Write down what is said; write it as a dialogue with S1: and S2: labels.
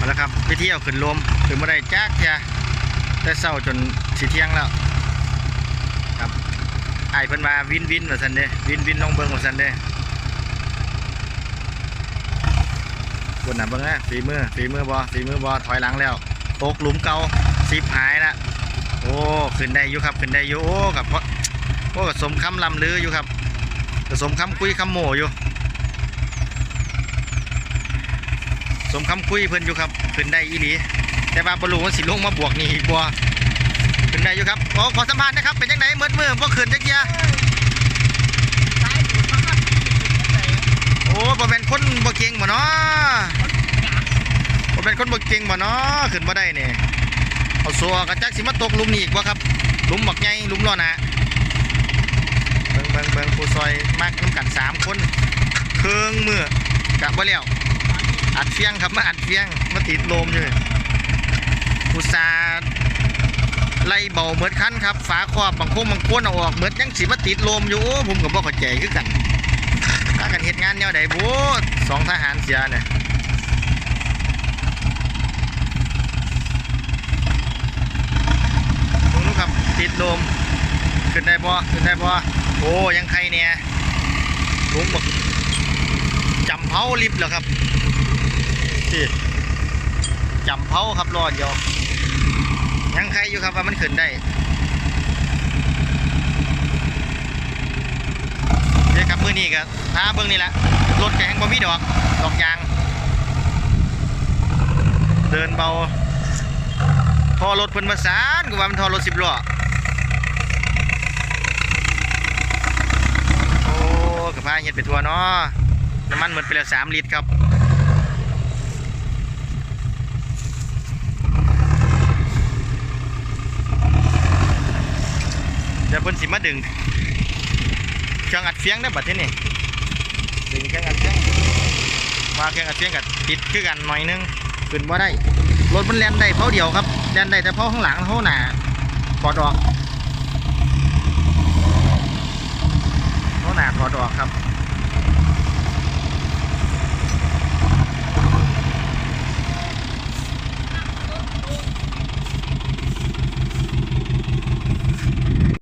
S1: เอาละครับไปเที่ยวขึ้นลมขึ้นมาได้จักเทียแต่เศร้าจนสีเที่ยงแล้วครับไอ้เพิ่นมาวินวินว่าซั่นเด้วินวินลองเบิ่งว่าซั่นเด้คนน่ะเบิ่งนะฝีมือฝีมือบ่ฝีมือบ่ถอยหลังแล้วตกหลุมเก่าสิบหายละโอ้ขึ้นได้อยู่ครับขึ้นได้อยู่โอ้กับเพราะโอ้กับสมคำลำลืออยู่ครับกับสมคำคุยคำโม่อยู่ สมคำคุยเพิ่นอยู่ครับขึ้นได้อีหลีแต่ว่าบรู้ว่าสิลงมาบวกนี่อีกบ่ขึ้นได้อยู่ครับขอขอสัมภาษณ์นะครับเป็นยังไงเมื่อมือบ่ขึ้นจักเทีย
S2: สายดูดมันก็ติดไป
S1: โอ้บ่แม่นคนบ่เก่งบ่เนาะบ่แม่นคนบ่เก่งบ่เนาะขึ้นบ่ได้เนี่ยเอาสัวกระจักสิมาตกลุมนี่อีกบ่ครับลุมบักใหญ่ลุมล้อหน้าเบิ่งเบิ่งเบิ่งผู้ซอยมักนํกันสามคนเครื่องมือกะบ่แล้ว อัดเฟียงครับมาอัดเฟียงมาติดลมอยู่อุตสาห์ไล่เบาเหมือนคันครับฝาครอบบางคงบางคนเอาออกเหมือนยังสิมาติดลมอยู่โอ้ผมก็บ่เข้าใจคือกันถ้ากันเหตุงานแนวใดบูสองทหารเสียเนี่ยดูนู้ครับติดลมขึ้นได้บ่ขึ้นได้บ่โอ้ยังใครเนี่ยลุมบอกำเผาลิฟต์แล้วครับที่จำเผาครับรอดเดียวยังใครอยู่ครับว่ามันขึ้นได้เดี๋ยวกับมือนี้ก็ท้าเบิ่งนี่แหละรถแกงบ่มีดอก ดอกยาง เดินเบาทอรถเพิ่นมาสานกูว่ามันทอรถสิบล้อโอ้กระพายเฮ็ดไปทั่วเนาะ น้ำมันหมดไปแล้วสามลิตรครับเดี๋ยวเพิ่นสิมาดึงเครื่องอัดเฟียงได้บัดที่นี่ดึงเครื่องอัดเฟียงมาเครื่องอัดเฟียงกับติดคือกันหน่อยนึงขึ้นว่าได้รถมันแล่นได้เพราเดียวครับแล่นได้แต่เพราข้างหลังเพราหน้าถอดออกเพราหน้าถอดออกครับ